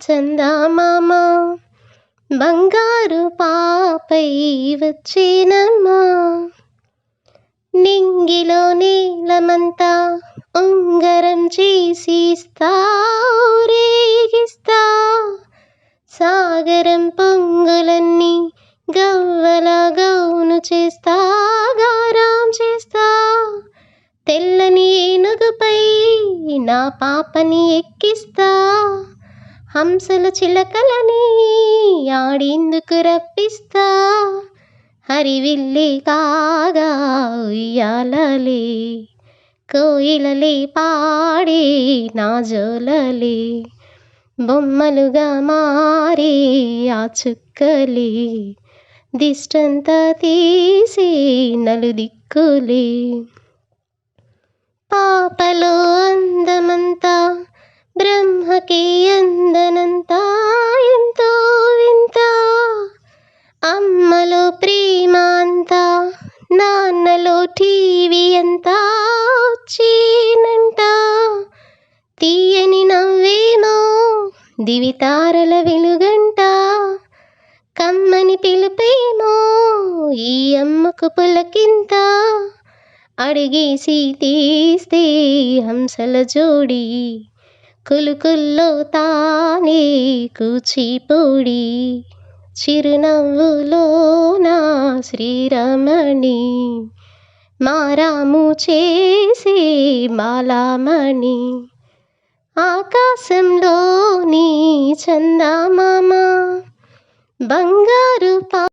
చందమామ బంగారు పాపై వచ్చినమ్మా. నింగిలో నీలమంతా ఉంగరం చేసిస్తా సాగరం పొంగులన్నీ గవ్వల గౌను చేస్తా గారాం చేస్తా. తెల్లని ఏనుగుపై నా పాపని ఎక్కిస్తా. హంసలు చిలకలని ఆడేందుకు రప్పిస్తా? హరివిల్లి కాగా ఉయ్యాలలే? కోయిలలే పాడే నా జోలలే? బొమ్మలుగా మారే ఆ చుక్కలే? దిష్టంతా తీసి నలుదిక్కులే? పాపలో అందమంతా టీవీ అంతా వచ్చేనంట తీయని నవ్వేమో దివితారల వెలుగంట. కమ్మని పిలుపేమో ఈ అమ్మకు పులకింత? అడిగేసి తీస్తే హంసల జోడి కులుకుల్లో తానే కూచిపూడి చిరునవ్వులో నా శ్రీరమణి మారాము చేసి బాలామణి ఆకాశంలోని చందమామ. బంగారు పా